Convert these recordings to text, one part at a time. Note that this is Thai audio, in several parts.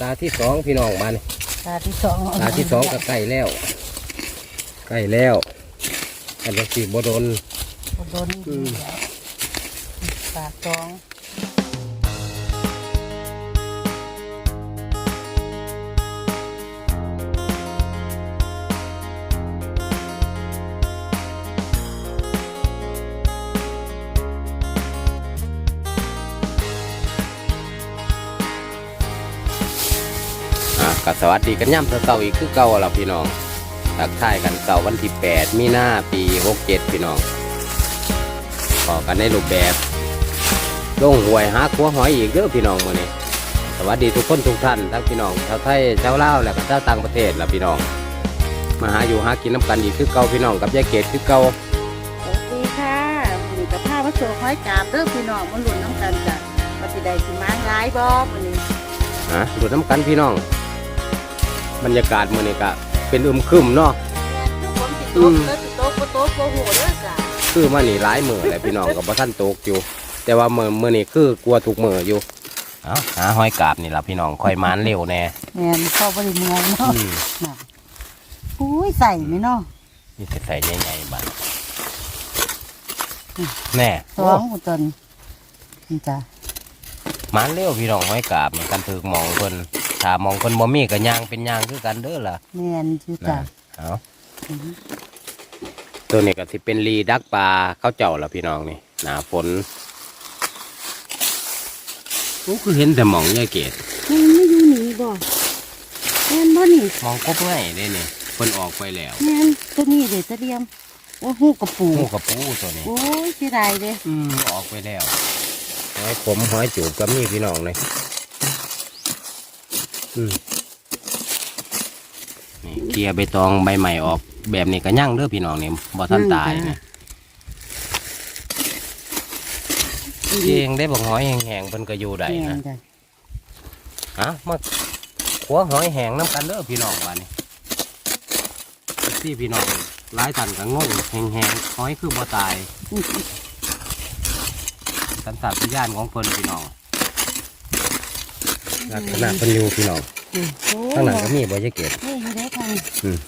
ตาที่สองพี่น้องมานี่ตาที่สองตาที่สองก็ใกล้แล้วใกล้แล้ว อันนี้สีบโดนโดนดีแล้วตาสอง อะก็สวัสดีกันย่ำเสาร์อีกคือเก่าแล้วพี่น้องทักทายกันเสาร์วันที่ 8 มีนาปี67พี่น้องขอกันในรูปแบบลงหวยหาขัวหอยอีกเด้อพี่น้องมื้อนี้สวัสดีทุกคนทุกท่านทั้งพี่น้องชาวไทยชาวลาวและก็ชาวต่างประเทศล่ะพี่น้อง มาหาอยู่หากินน้ำกันอีกคือเก่าพี่น้องกับยายเกดคือเก่าสวัสดีค่ะหนูกับผ้าวัสดุห้อยกาบเด้อพี่น้องมันหลุนน้ำกันจ้ะมาสิได้สิมาร้ายบ่มื้อนี้ฮะดูน้ำกันพี่น้อง บรรยากาศมื้อนี้ก็เป็นอึมครึมเนาะแม่นทุกคนสิโตกเด้อสิโตกบ่โตกบ่โหเด้อจ้ะคือมานี่หลายมือแหละพี่น้องกับบ่ท่านตกอยู่ แต่ว่ามือมือนี่คือกลัวถูกมืออยู่เอาหาหอยกาบนี่ล่ะพี่น้องค่อยมานเร็วแน่แม่นพ่อบ่ได้เมืองเนาะอืมน่ะอุ้ยใส่ไหมเนาะนี่ใส่ใส่ใหญ่ๆบัดแน่สองกูตนนี่จ้ะ มานเร็วพี่น้องหอยกาบนี่กันถือมองเพิ่น ถ้ามองเพิ่นบ่มีก็ย่างเป็นย่างคือกันเด้อล่ะแม่นชื่อจ้ะนะเอาตัวนี้ก็สิเป็นรีดักปลาเข้าวเจ้าล่ะพี่น้องนี่หน้าฝนโอ้คือเห็นแต่หมองยายเกดแม่นไม่อยู่นี่บ่แม่นบ่นี่มองกบง่ายเด้นี่เพิ่นออกไปแล้วแม่นตัวนี้เด้ตะเดียมโอ้หูกระปูงูกระปูตัวนี้ โอ้ยเสียดายเด้อืมออกไปแล้วหอยผมหอยจูบก็มีพี่น้องเลยอืมนี่ เกียร์ใบตองใบใหม่ออกแบบนี้ก็ยั่งเด้อพี่น้องนี่บ่ทันตายนี่เองได้บอกหอยแห้งๆเพิ่นก็อยู่ได้แม่นะนจ้ะฮะมาขัวหอยแห้งน้ำกันเด้อพี่น้องบ้านนี้ที่พี่น้องหลายท่านก็งงแห้งๆหอยคือบ่ตายสันสัตวิญญาณของเพิ่นพี่น้อง ลักษณะเพิ่นอยู่พี่น้องโอ้ข้างหลังก็มีบ่ยะเกตนี่อยู่ได้ทางอืม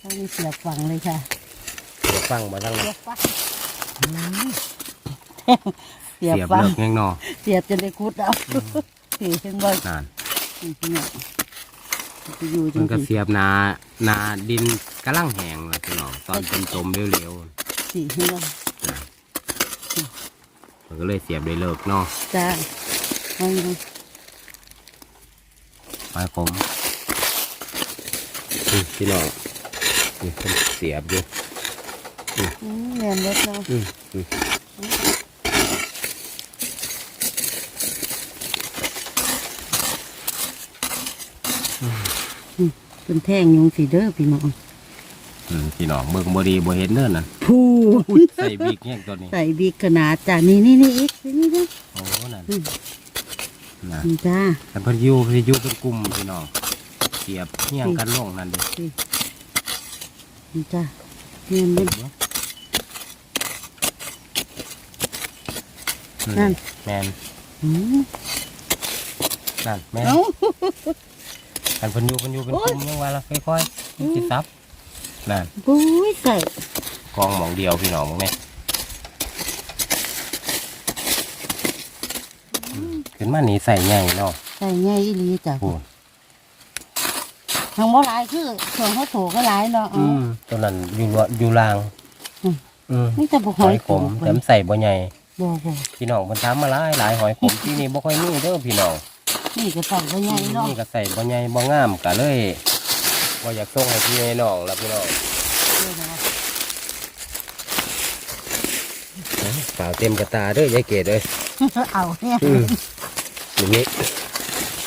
ทางนี้เสียบฝังเลยค่ะเดี๋ยวฟังบ่ทั้งเสีนั้ยนบฝังเสียบเสียบฝังเลิกแง่งนอเสียบจนได้คุดเอาสีเห็นบ่นานเนี่ยจะอยู่จมันก็ริงเสียบนานาดินกำลังแห้งแล้วพี่น้องตอนเป็นจมๆเร็วๆสีเห็นบ่ๆมันก็เลยเสียบได้เลิกเนาะจ้า เอาอยู่ไม้ผมอืมพี่น้องนี่เพิ่นเสียบอยู่อืมแม่นเล็ดเนาะอืมอืมเป็นแท่งยุงสีเด้อพี่น้องอืมพี่น้องเบิ่งบ่ดีบ่เห็นเด้อนั่นผู้อุ้ยใส่บิ๊กแห้งตัวนี้ ใส่บีกขนาดจ้านี่นี่นี่อีกนี่นี่โอ้นั่นอืม นะนี่จ้าแต่เพิ่นอยู่เพิ่นอยู่เป็นกลุ่มพี่น้องเสียบเฮียงกันลงนั่นเด้นี่จ้าแม่นเล็ดนั่นแมนอืมนั่นแมนเอ้ากันเพิ่นอยู่เพิ่นอยู่เป็นกลุ่มยังว่าละค่อยๆมันสิซับนั่นบุ้ยใส่กองหมองเดียวพี่น้องเนี่ยขึ้น มานี่ใส่ใหญ่เนาะใส่ง่ายอีหลีจ้ะพูดทางบ่หลายคือส่วนเขาโถก็หลายเนาะ อืมตัวนั้นอยู่ลวอยู่ลางอืม อืมนี่จะบ่หหออยยขมแต่มันใส่บ่ใหญ่บ่บ่พี่น้องเพิ่นถามมาหลายหลายหอยขมที่นี่บ่ค่อยมีเด้อพี่น้องนี่ก็ต้องบ่ใหญ่เนาะนี่ก็ใส่บ่ใหญ่บ่งามก็เลยบ่อยากส่งให้พี่ให้น้องแล้วพี่น้องเปล่าเต็มกระตาเด้อยายเกดเอ้ยเอาเนี่ย อืม อย่างนี้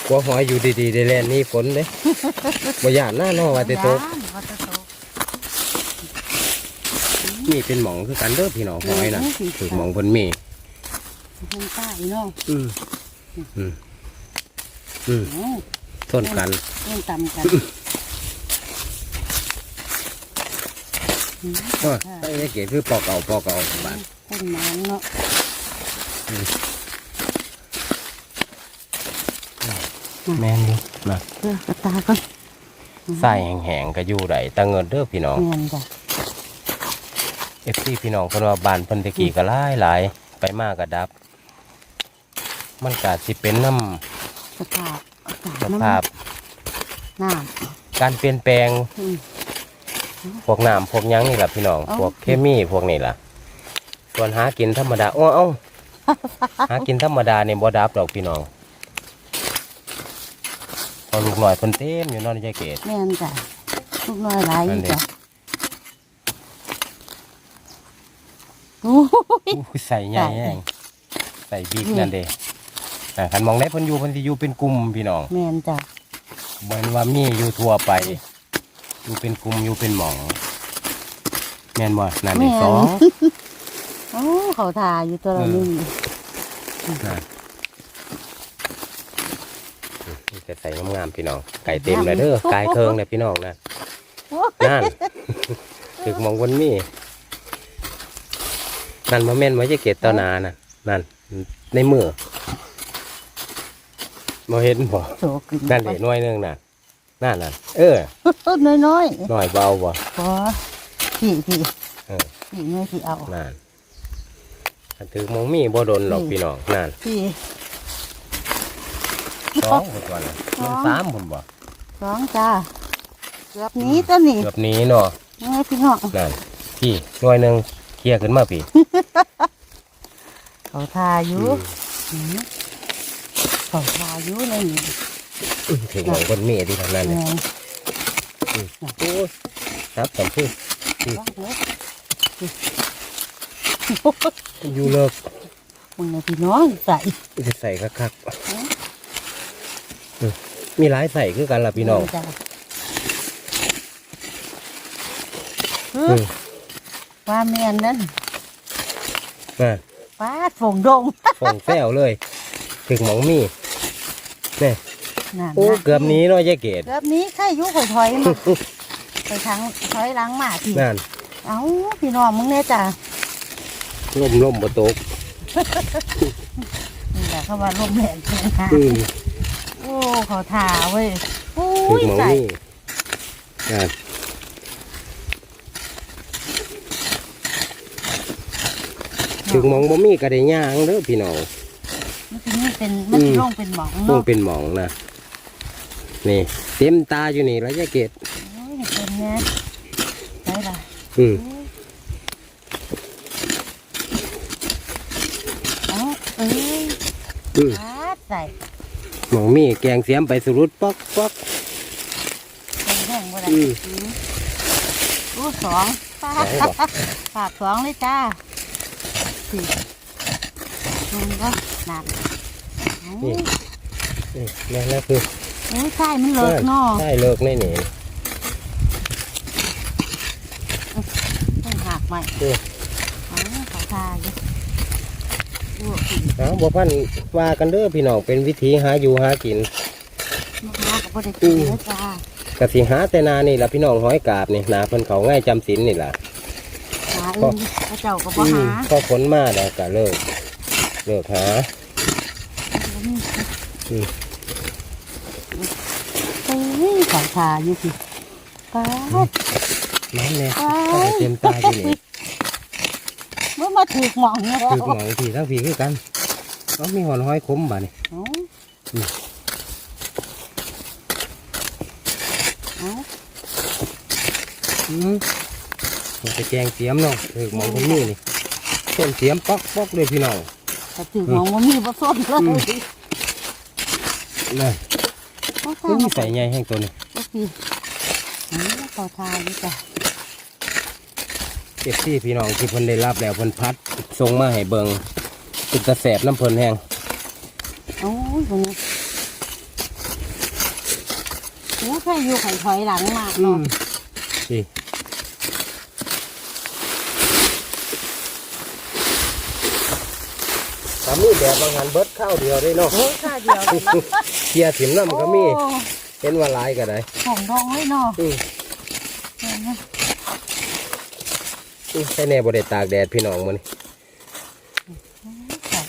กลัวหอยอยู่ดีๆได้แล่นนี่ฝนเด้บ่ย่านหน้าเนาะว่าแต่โตกว่าแต่โตกนี่เป็นหมองคือกันเด้อพี่น้องหอยน่ะถูกหมองเพิ่นมีเพิ่นใต้เนาะอืมอืมอืมเอ้าทนกันเพิ่นตำกันก็ไอ้ยายเกดคือปอกเอาปอกเอาบ้านเพิ่นหมันเนาะ แม่นอยู่นะเพื่อกระตาก่อนใส่แห้งๆก็อยู่ได้ตาเงินเด้อพี่น้อง แม่นจ้ะ เอฟซีพี่น้องเพิ่นว่าบ้านเพิ่นตะกี้ก็หลายหลายไปมากก็ดับ มันก็สิเป็นน้ำสภาพอากาศสน้ำภาพ น้การเปลี่ยนแปลงำอืม พวกน้ำพวกหยังนี่แหละพี่น้องเอ้า พวกเคมีพวกนี่ล่ะส่วนหากินธรรมดาอ้อเอ้า หากินธรรมดาเนี่ยบ่ดับดอกพี่น้อง พอลูกหน่อยเพิ่นเต็มอยู่เนอนใจเกตแม่นจ้ะลูกน้อยหลายอนั่ยู่นดิจ้ะโอ้ย อู้ใส่ใหญ่ใส่แห้งใส่บิ๊กอืมนั่นเด้อ่าคันมองได้เพิ่นอยู่เพิ่นสิอยู่เป็นกลุ่มพี่น้องแม่นจ้ะบ่แม่นว่ามีอยู่ทั่วไป อยู่เป็นกลุ่มอยู่เป็นหมองแม่นบ่นั่นเด้สอง โอ้เขาทาอยู่ตัวละเออนี่นั่นนี่จะ ใส่งามๆพี่น้องไก่เต็มเลยเด้อไก่เคิงเลยพี่น้องนะโอ้ยนั่นถึกมองบนมีนั่นมาแม่นไว้จะเกตต่อหนาน่ะนั่น ในมือมาเห็นบ่โศกขึ้นนั่นเด็หน่วยหนึงน่ะนั่นน่ะเออน้อยน้อยหน่อยเบาบ่ๆพอพี่พี่เออพี่น้อยพี่เอานั่นถ้าถึกมองมีบ่โดนหรอกนี่พี่น้องนั่นพี่ สองคนก่อนน่ะสองมันสามคนบ่สองจ้าเกือบหนี้ตัวนี้เกือบหนี้เนาะยังไงพี่น้องนั่นพี่หน่วยหนึงเคลียร์ขึ้นมาพี่เขาทาอยู่หืมเขาทาอยู่เลยนี่อื้อถึงมองบนมีที่ทางนั้นแม่เนี่ยนโอ้ยครับสำพี่ว่างเลยอยู่เลิกมึงไงพี่น้องใส่จะใส่คักๆอื มมีหลายใส่คือกันล่ะพี่น้องจ้ะอืมว่าเมียนนั่นน่ะป้าดฝงดงฟองแซวเลย ถึงหมองมีเนี่ยนั่นโอ้นะเกือบหนี้เนาะยายเกดเกือบหนี้ใครอยุข่อยถอยมาไปทางถอยหล้างหมาทีนั่นเอ้าพี่น้องมึงเนี่ยจ้ะล่มล่มบตกนี่แหละเขาว่าลมแรงใช่ไหมคะ อืมโอ้เขาทาเว้ยโอ้ถึงยหมองใส่มีนั่นถึงหมองบ่มีก็ได้ย่างเด้อพี่น้อง มันเป็นนี่เป็นมันอืม ร่องเป็นหมองคงเนาะเป็นหมองนะนี่ เต็มตาอยู่นี่แล้วยายเกดโอ้ยเป็นไงใช่ละอืมเอ้าเอ้ยอืม ปาดใส่ หมองมีแกงเสียมไปสุรุดป๊อกป๊อกเป็นแห้งบ่ได้อืมอืมโอ้สองปาไหนดบอกปาดสองเลยจ้าสี่มันก็นั่นโอ้ยนี่นั่นแหละคือโอ้ยใช่มันเลิกเนาะใช่เลิกแน่นี่ต้องหักใหม่เออ เอ๋อเขาทาอยู่โอ้ย เอาบ่พันว่ากันเด้อพี่น้องเป็นวิธีหาอยู่หากินมะพร้าวกับบ่ได้กินเลยจ้ากะสิหาแต่นานี่ล่ะพี่น้องห้อยกาบนี่นาเพิ่นเขาง่ายจำศีลนี่ล่ะหาอื่นพระเจ้าก็บ่หาพอผลมาแล้วก็เลิกเลิกหาอืมเฮ้ยเขาทาอยู่สิป้าดน้ำเนี่ยว้ายเข้าไปเต็มตาอยู่นี่เมื่อมาถูกหมองแล้วคือหมองทีทั้งผีคือกันเอามีหอนห้อยคมบ่นี่เอ้าอืมเอ้าอืมมันจะแกงเสียมเนาะคือหมองคนนี้นี่ต้นเสียมป๊อกป๊อกเลยพี่น้องแต่ถูกหมองว่ามีผสมเลอืมยน่ะเขาอุ้ทายมาใส่ใหญ่แห้งตัวนี้ก็คือเอ้าเขาทาอยู่จ้ะ เจ็บที่พี่น้องที่เพิ่นได้รับแล้วเพิ่นพัดส่งมาให้เบิงเป็นตะแสบน้ำเพิ่นแห้งโอ้ยวันนี้โอ้ยใครอยู่ไข่ถอยหลังมากอืเนาะมนี่สามีแบบบางหันเบิดข้าวเดียวได้เนาะโอ้ยข้าเดียวเลยเนาะเกียร์ถิ่มน้ำก็มีโอ้เห็นว่าหลายก็ได้ของดองเลยเนาะ อืม เห็นไหม อืม ใช่แน่บ่ได้ตากแดดพี่น้องมื้อนี้ใส่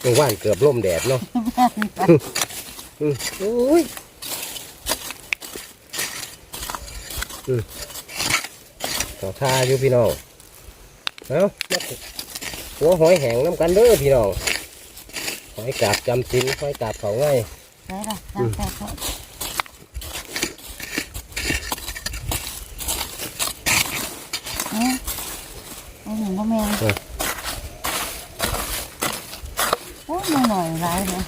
เมื่อวานเกือบล่มแดดเนาะแม่นจ้ะอืมโอ้ยอืมต่อท่าอยู่พี่น้องเอามาหัวหอยแห้งน้ำกันเด้อพี่น้องหอยกาบจำสินหอยกาบเขาง่าย ได้ละ อืม ได้ได้เอ๊ะ ไอ้หนึ่งก็แม่โอ้ยไม่หน่อยร้ายนะ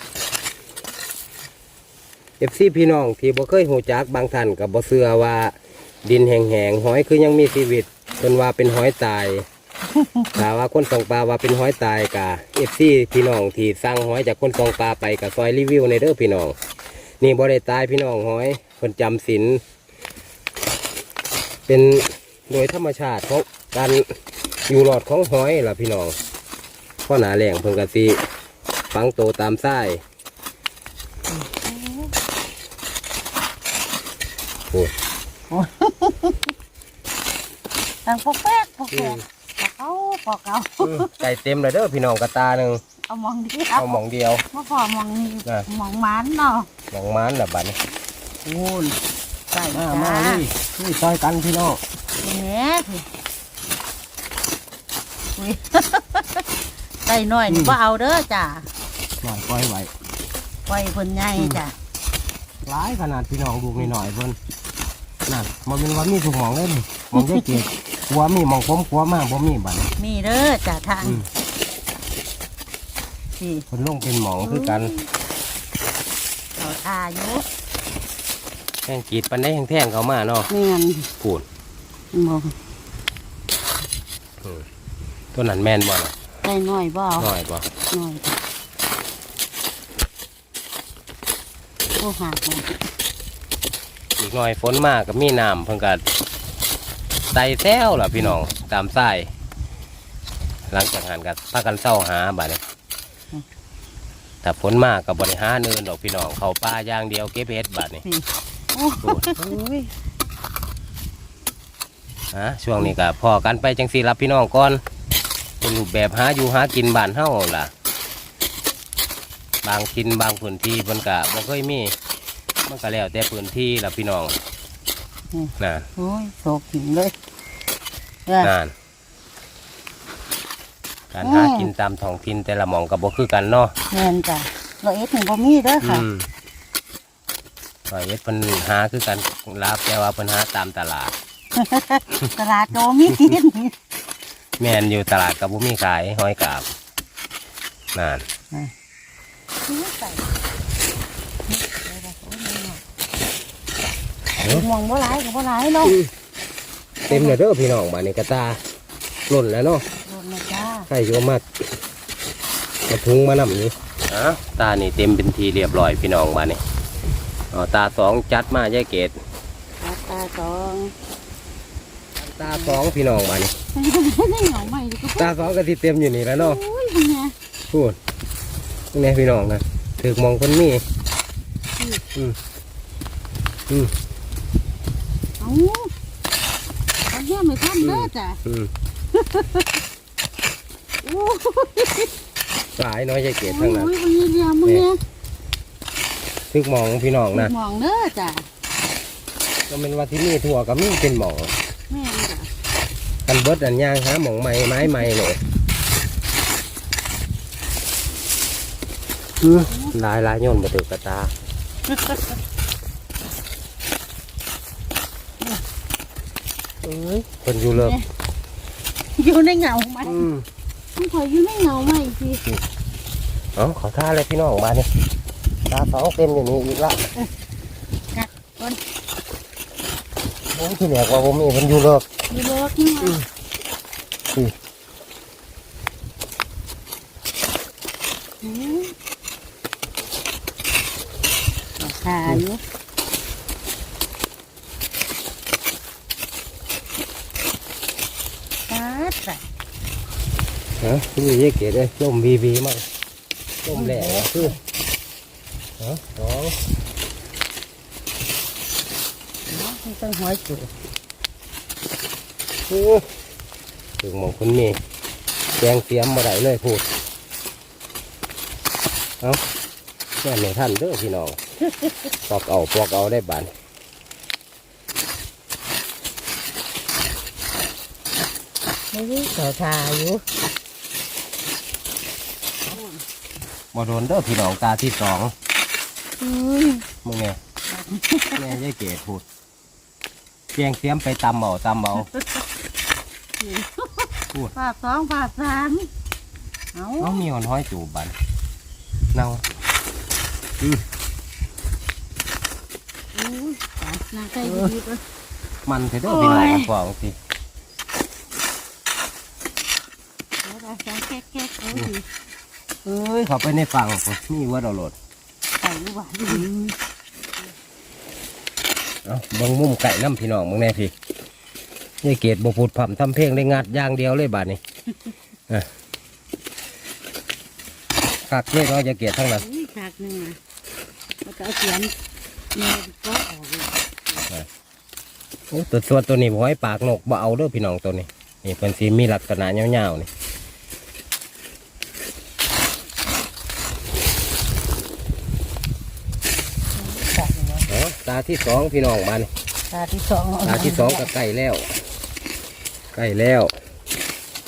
เอฟซีพี่น้องที่บ่เคยหูจักบางท่านกับบ่เชื่อว่า ดินแห้งๆหอยคือยังมีชีวิตจนว่าเป็นหอยตาย ถ้าว่าคนส่องปลาว่าเป็นหอยตายกะเอฟซีพี่น้องที่สั่งหอยจากคนส่องปลาไปกับซอยรีวิวในเด้อพี่น้องนี่บ่ได้ตายพี่น้องหอยคนจำศีลเป็นโดยธรรมชาติของการ อยู่รอดของหอยล่ะพี่น้องเพราะหนาแหล่งเพิ่นกะสิฝังโตตามไส้โอ้ตังปอกแป๊กปอกแป๊กปอกเขาปอกเขาอืมไก่เต็มเลยเด้อพี่น้องกระตาหนึ่งเอามองดีเอาหมองเดียวมาพอมองนี่น่ะมองมันเนาะหมองมันละบัดนี้โอ้ยใส่มาจ้ามานี่นี่ซอยกันพี่น้องเนี่ยสิ อุ๊ยใส่หน่อยนี่ก็เอาเด้อจ้าหน่อยปล่อยไว้ปล่อยเพิ่นใหญ่จ้ะหลายขนาดพี่น้องดูกหน่อยๆเพิ่นนั่นมันเป็นว่ามีถุงหมองเลยนี่หมองได้เจ็บหัวมีหมองผมหัวมากบ่มีบัดนี้มีเด้อจ้ะทางอืมสิเพิ่นลงเป็นหมองคือกันเอาอายุแท่งกีดปันได้แท่งๆเขามาเนาะเมียนปูดมอง ตัวนั้นแม่นบ่ล่ะใส่หน่อยบ่เอาน้อยบ่หน่อยจ้ะผู้หักมันอีกหน่อยฝนมากับมีน้ำเพิ่นก็ไต่แซวล่ะพี่น้องตามสายหลังจากหันก็พากันเศร้าหาบัดนี้ถ้าฝนมากกับบริหารเนินดอกพี่น้องเขาป่าอย่างเดียวเก็บเห็ดบัดนี่สิโอ้โอ้ยฮะช่วงนี้ก็พอกันไปจังสีรับพี่น้องก่อน เป็นรูปแบบหาอยู่หากินบ้านเฮาล่ะ บางทินบางพื้นที่มันก็บ่เคยมี มันก็แล้วแต่พื้นที่ล่ะพี่น้องนั่นโอ้ยโศกหิงเลยเด้อนั่นการหากินตามท้องถิ่นแต่ละหม่องก็บ่คือกันเนาะ แม่นจ้ะเราเอ็ดหนึ่งบ่มีเด้อค่ะ อืมร้อยเอ็ดเพิ่นหาคือกันลาบแต่ว่าเพิ่นหาตามตลาดตลาดโจมีกิน แม่นอยู่ตลาดกับบุมีขายหอยกาบนั่นใส่มองบ่หลายก็บ่หลายเนาะเต็มเลยเด้อพี่น้องบ้านนี้กระตาหล่นแล้วเนาะโดนนะจ้าใส่โยมากกระทุงมานำนี้อะตานี่เต็มเป็นทีเรียบร้อยพี่น้องบ้านนี้อ๋อตาสองจัดมาแยกเกตตาตาสอง ตาสองพี่น้องบ้านนี้ได้เหงาใหม่ดิก็ตาสองก็สิเต็มอยู่นี่แล้วเนาะโอ้ยเป็นไงพูดนี่พี่น้องนะถือมองคนนี้อืมอืมเอาเอาเยี่ยมไม่ทันเด้อจ้ะอืมโอ้ยสายน้อยแยกเกตโอ้ทั้ยงนั้นมันเยี่ยมมึงเนี่ยถือมองพี่น้องนะมองเด้อจ้ะก็เป็นว่าที่นี่ถั่วกับมีเป็นหมองแม่นจ้ะ กันเบิดอันย่างหาหมองไม้ไม้ไม้เลยลายลายโยนมาถือกระตาเอ้ยคนอยู่เลิกอยู่ในเหงาไหมอืมมันคอยอยู่ในเหงาไหมสิเอ๋อขอท่าเลยพี่น้องมาเนี่ยตาสองเต็มอยู่นี่อีกละโอ้ยที่เหลือว่าผมมีมันอยู่เลิก อยู่เลิกนี่อืมามอืมอืมราคาอยู่ตาดจ้ะฮะนี่เยอ ถึงหมองคนมีแกงเตรียมมาได้เลยพูด เอาแม่ไม่ทันเด้อพี่น้องปอกเอาปอกเอาได้บานนี่เขาทาอยู่มาโดนเด้อพี่น้องตาที่สองอืมมึงไงแม่ยายเกดพูด เพียงเสียมไปตำเอาตำเอาฝาดสองฝาดสามเอาน้องมีหอนห้อยจูบบันเน่าอู้ฝาดนางไก่ดีๆก็มันเถอะเด้อพี่น้องกว่าบางทีเอาไปสองแก๊กๆเอาดิเอ้ยเขาไปในฝั่งผมมีวัดเอาโหลดไก่ลูกหวานอยู่นี่ เอาเบังมุมไก่น้ำพี่น้องมึงแน่พี่ยายเกดบพูดพร่ำทำเพลงได้งัดอย่างเดียวเลยบาดนี้อะคักเลยเนาะยายเกดทั้งนั้นอุ้ยฉากหนึ่งอะแล้วก็เอาเสียนเนื้อก็ออกเลยโอ้ตัวส่วนตัวนี้บ่ให้ปากนกบ่เอาเด้อพี่น้องตัวนี้นี่เป็นสีมีลักษณะยาวๆนี่เอาตาที่สองพี่น้องมานี่ตาที่สองตาที่สองก็ใกล้แล้วใกล้แล้ว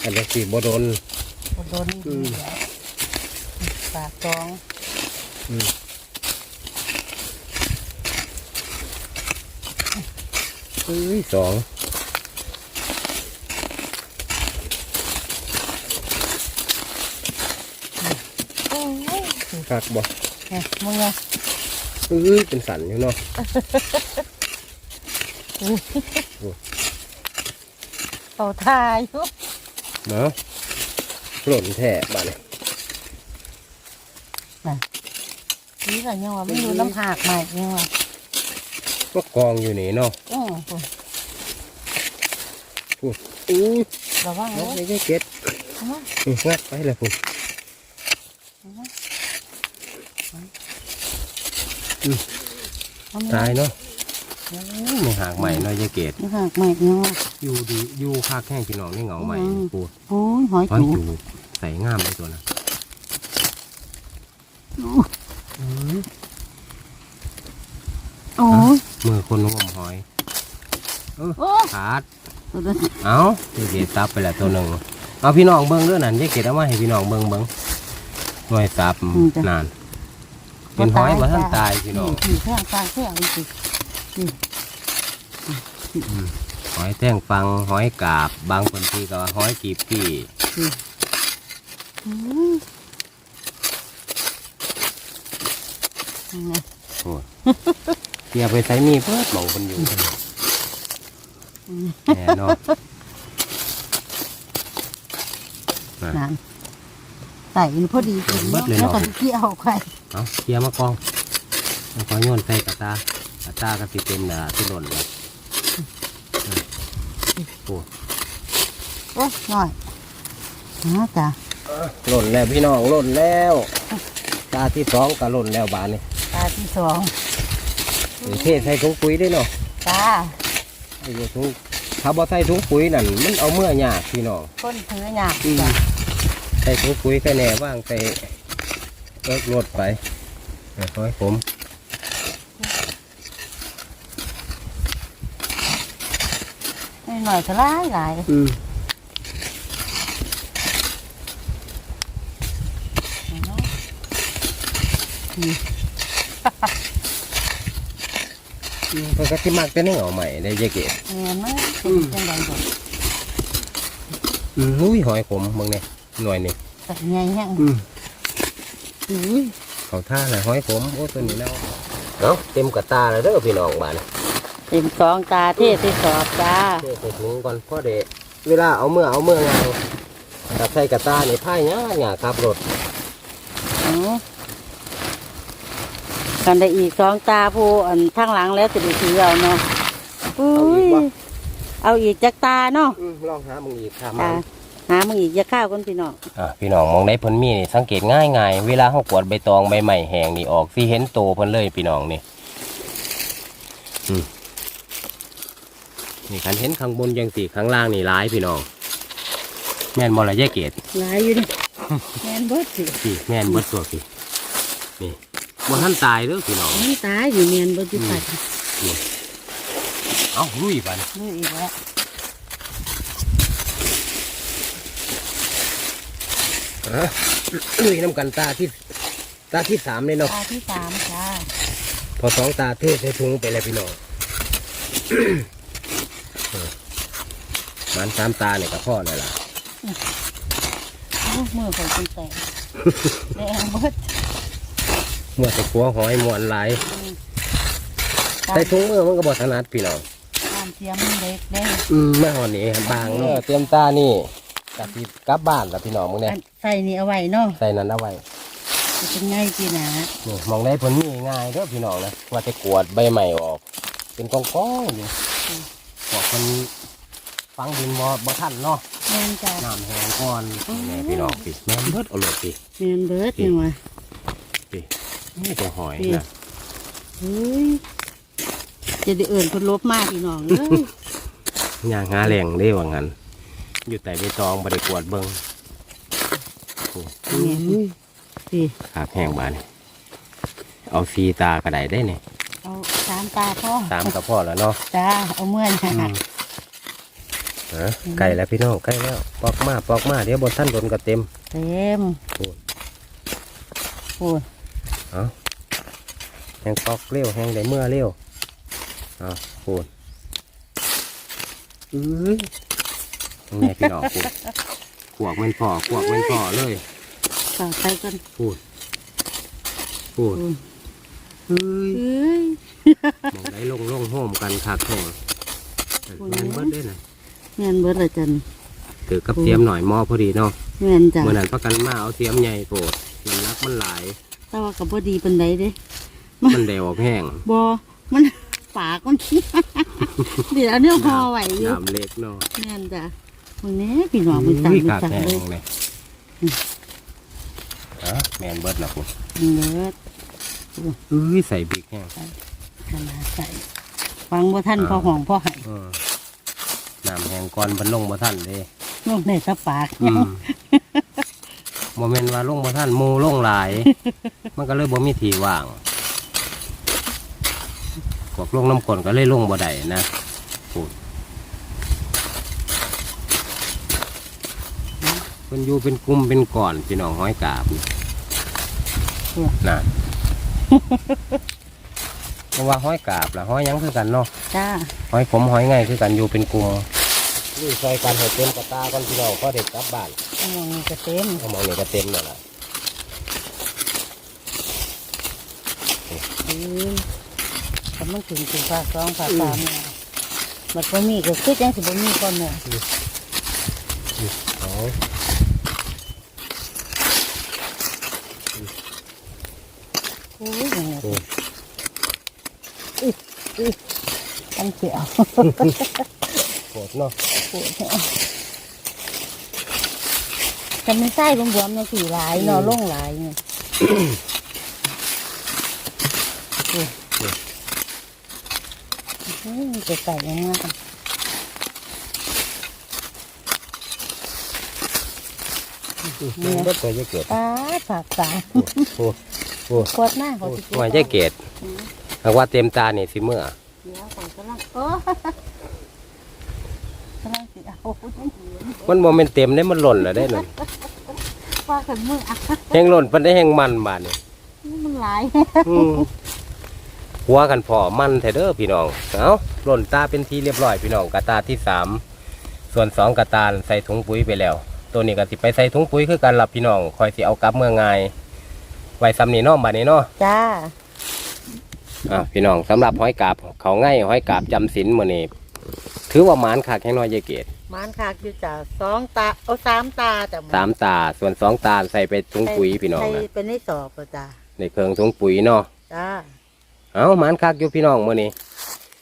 อันนี้สีบ่โดนโดนดีแล้วปากสองเอ้ยสองโอ้ยคักบ่เนี่ยมึงไง เอ้ยเป็นสันอยู่เนาะเขาทายอยู่เนาะหล่นแท้บ้านนี้นี่ก็ยังว่าไม่รู้น้ำหักใหม่ยังว่าก็กองอยู่นี่เนาะอืออู้ยระวังน้เลองยไม่ได้เก็ดเอามานี่งัดไปเลยพุ่น เอามา ตายเนาะโอ้ยไม่หากใหม่เนาะยายเกดน้ำหักใหม่ยังว่าอยู่ดีอยู่คากแห้งพี่น้องนี่เหงาใหม่อืมปูโอ้ยหอยหอยจูจูบใส่งามเลยตัวนะอื้อโอ้ยมือคนงมหอยโอ้ยขาดตัวนั้นเอายายเกดซับไปแล้วตัวหนึ่งเอาพี่น้องเบิ้งเด้วยนั่นยายเกดเอามาให้พี่น้องเบิ้งเบิ้งหน่วยซับนาน เป็นหอยมาท่านตายพี่น้องนี่แท่งฟางแท่งนี่สิหอยแท่งฟังหอยกาบบางคนที่ก็ว่าหอยกีบพี่อืมนี่ไงโอ้ยเกียไปใส่มีเพิ่มมองคนอยู่แน่เนอนนั่นใส่นี่พอดีกินเนาะแล้วก็เกี่ยวไข่ เอาเกียมากองแล้วก็โยนใส่กระตากระตาก็สิเต็มนะที่หล่นเลยโอ้โอ้ยหน่อยนะจ้ะหล่นแล้วพี่น้องหล่นแล้วตาที่สองก็หล่นแล้วบานนี่ตาที่สองเทใส่ถุงปุ๋ยได้เนาะตาไอ้ถุงถ้าบ่ใส่ถุงปุ๋ยนั่นมันเอาเมื่อยากพี่น้องคนถือหยาบอืมจ้ะใส่ถุงปุ๋ยแค่แน่ว่างใส่ เอิกรถไปเดี๋ยวขอให้ผมไม่หน่อยก็หลายหลายอืมปกติมักจะนึ่งเอาใหม่ได้เยอะเกศเงินมันเป็นจังไดบ่อืมอุ้ยหอยผมมึงเนี่ยหน่วยนี่แต่ใหญ่แห้งอืมอุ้ย เขาท่าเลยหอยผมโอ้ตัวนี้แล้วเอาเต็มกระตาเลยเด้อพี่น้องบ้านเต็มสองตาเทศที่สอบจ้าเทใส่ถุงก่อนพ่อเดะเวลาเอาเมื่อเอาเมื่อไงถ้าใส่กระตานี่พ่ายง่ายง่ายขับรถอ๋อกันได้อีกสองตาผู้อันทางหลังแล้วจะได้ถือเอาเนาะอุ้ยเอาอีกจักตาเนาะอืมลองหามึงอีกครับตา หามึงอีกจะข้าวกันพี่น้องอะพี่น้องมองได้เพิ่นมีนี่สังเกตง่ายง่ายๆเวลาเขากวาดใบตองใบใหม่แห้งนี่ออกสิเห็นโตเพิ่นเลยพี่น้องนี่อืมนี่คันเห็นข้างบนยังสีข้างล่างนี่ร้ายพี่น้องแม่นบ่ละแยกเกตหลายอยู่ดิแมนเบิดสิสิแม่นเบิดตัวสินี่บ่ท่านตายเด้อพี่น้องมันตายอยู่เมียนบ่จิปัดเอ้าลุยไปนี่อีกแล้ว ลุยน้ำกันตาที่ตาที่สามเลยเนาะ ตาที่สามจ้าพอสองตาเทใส่ถุงไปแล้วพี่น้อง มันสามตาเนี่ยก็พ่อเลยล่ะโอ้มือข่อยเป็นแตกแดงเบิดเมื่อแต่ขัวหอยมวนหลายใส่ถุงมือมันก็บอถนัดพี่น้องตามเทียมมันเล็กเด้อืมไม่หอนนี่บางเนาะเตรียมตานี่ กะทิกลับบ้านแล้วพี่น้องมึงเนี่ยอันใส่นี่เอาไว้เนาะใส่นั้นเอาไว้จะเป็นง่ายจีนะนี่มองได้ผลมีง่ายเด้อพี่น้องนะว่าจะกวาดใบใหม่ออก เป็นกองกองๆอยู่บอกคนฟังดินบ่บ่ทันเนาะแม่นจ้าน้ำแห้งก่อนแม่พี่น้องพี่แม่นเบิดเอาเลยพี่แม่นเบิดยังวะนี่ตัวหอยพี่นะเฮ้ยจะได้เอิ่นคนลบมากพี่น้องเอ้ยย่างหาแรงได้ว่างั้น อยู่แต่ใบตองบ่ได้กวาดเบิ่งโอ้นี่พี่ขากแห้งบาดนี่เอาสีตากระไดได้เนี่ยเอาสามตาพ่อตามกับพ่อแล้วเนาะจ้าเอาเมื่อยอืนะมเออไก่แล้วพี่น้องไก่แล้วปอกมาปอกมาเดี๋ยวบนท่านโดนก็เต็ม เต็มโอ้ยโอ้ยเอาแห้งปอกเร็วแห้งได้เมื่อเร็วเอาพูดอื้อ ยังไงพี่น้องพูดขวกมันพอขวกมันพอเลยต่อไปกันพูดพูดอืมเฮ้ยเอ้ยมองได้ลงลงโฮมกันคักแห้งโอ้ยแม่นเบิดได้นะแม่นเบิดละจันถือกับเทียมหน่อยหม้อพอดีเนาะแม่นจ้ะเมื่อนั้นประกันมาเอาเทียมใหญ่โปรดมันรักมันหลายแต่ว่ากับบ่ดีปานใดเด้มันเดวออกแห้งบ่มันปากมันเดี๋ยวเอาเนี่ยห่อไว้อยู่น้ำเล็กเนาะแม่นจ้ะ มึงแน่พี่น้องมึงสั่งอุ้ยมึงกากสั่งแห้งเลยเลยอะแมนเบิดละคุณเนื้ออุ้ยใส่บิ๊กแห้งขนาดใส่ฟังบ่ท่านพอห้องพอให้เออน้ำแห้งก่อนบรรลงบ่ทันเลยลงในสะปากอืมโมเมนว่าลงบ่ทันหมูลงหลาย มันก็เลยบ่มีที่ว่างพวกลงน้ำกลนก็เลยลงบ่ได้นะพูด เพิ่นอยู่เป็นกลุ่มเป็นก่อนพี่น้องห้อยกาบนี่น่ะเพราะว่าห้อยกาบล่ะห้อยหยังคือกันเนาะจ้าหอยขมหอยไงคือกันอยู่เป็นกลุ่มนี่ซอยกันให้เต็มกระตาก่อนพี่น้องก็เด็กกลับบ้านเอามองนี่ก็เต็มเอามองนี่ก็เต็มแล้วล่ะอืมแต่มันถึงถึงภาคสองภาคสามเนี่ยมันบ่มีก็คือจังสิบ่มีก่อนเนี่ย เอาโอ้ยยังไงอุ๊ยอุ๊ยตั้งเสียวโกรธเนาะป วดหัวแต่ไม่ใช่รวมๆเนาะสี่หลายเนาะล่งหลายเนี่ยอืมจะใส่ยังไงมันก็ตัวจะเกิดตาผักตาโอ้โอ้ขวดหน้าเขาสิหอยจะเกตหากว่าเต็มตาเนี่ยสิเมื่อเดี๋ยวผมกำลังโอ้กำลังสิเอามันโมเมนเต็มได้มันหล่นแล้วได้นั่นว่ากันมืออะแห้งหล่นปันได้แห้งมันบาดนี่มันหลายอืมหัวกันพอมันแท้เด้อพี่น้องเอาหล่นตาเป็นทีเรียบร้อยพี่น้องกระตาที่สามส่วนสองกระตาใส่ถุงปุ๋ยไปแล้ว ตัวนี้ก็สิไปใส่ถุงปุ๋ยคือกันรับพี่น้องคอยสิเอากลับเมื่อไงาย ไว้ซ้ำนี่เนาะบาดนี้เนาะจ้าอะพี่น้องสำหรับหอยกาบเขาง่ายหอยกาบจำศีลมื้อนี้ถือว่าหมานคักแห้งน้อยเยเกตมันคากอยู่จ้าสองตาเอาสามตาแต่สามตาส่วนสองตาใส่ไปถุงปุ๋ยพี่น้องใส่นะเป็นในสอบก็จ้าในเครื่องถุงปุ๋ยเนาะจ้าเอาหมานคักอยู่พี่น้องมื้อนี้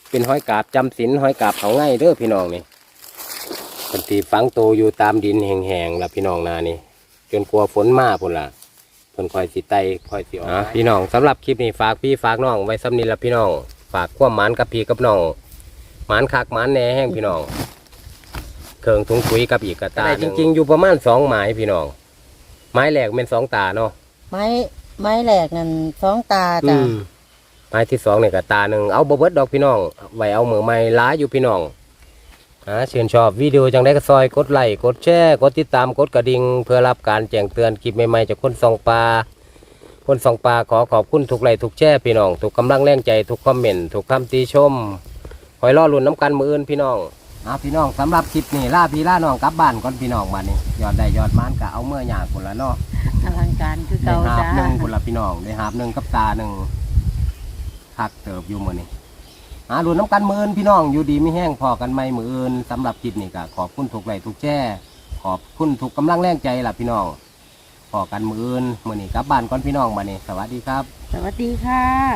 เป็นหอยกาบจำศีลหอยกาบเขาง่ายเด้อพี่น้องนี่คนที่ฝังโตวอยู่ตามดินแห้งๆล่ะพี่น้องนานี่จนกลัวฝนมาพุ่นล่ะ เพิ่นคอยสิไตคอยสิออกอะพี่น้องสำหรับคลิปนี้ฝากพี่ฝากน้องไว้สำนี้ละพี่น้อง ฝากความหมานกับพี่กับน้องหมานคักหมานแหน่แห้งพี่น้องเครื่องถุงปุ๋ยกับอีกกระตาจริง ๆ อยู่ประมาณสองไม้พี่น้องไม้แหลกเป็นสองตาเนาะไม้ไม้แหลกนั่นสองตาอืจ้ะมไม้ที่สองเนี่ยก็ตาหนึ่งเอาบ่เบิดดอกพี่น้องไว้เอามือไม้ล้าอยู่พี่น้อง อ่าเชิญชอบวิดีโอจังได้ก็ซอยกดไลค์กดแชร์กดติดตามกดกระดิ่งเพื่อรับการแจ้งเตือนคลิปใหม่ๆจากคนส่องปลาคนส่องปลาขอขอบคุณทุกไลค์ทุกแชร์พี่น้องทุกกำลังแรงใจทุกคอมเมนต์ทุกคำติชมคอยรอลุ้นน้ำกันมืออื่นพี่น้องอ่าพี่น้องสำหรับคลิปนี้ล่าพี่ล่าน้องกลับบ้านก่อนพี่น้องบ้านนี้ยอดได้ยอดมานกะเอาเมื่อหยาคนละเนาะอลังการคือได้เก่าหาบจ้าหนึ่งคนละพี่น้องได้หาบหนึ่งกับตาหนึ่งคักเติบอยู่มือนี่ หาลุ้นน้ำกันมืออื่นพี่น้องอยู่ดีไม่แห้งพอกันไหมมืออื่นสำหรับคลิปนี้ก็ขอบคุณทุกไลค์ทุกแจ้ขอบคุณทุกกำลังแรงใจล่ะพี่น้องพอกันมืออื่นมือนี้กลับบ้านก่อนพี่น้องมานี่สวัสดีครับ สวัสดีค่ะ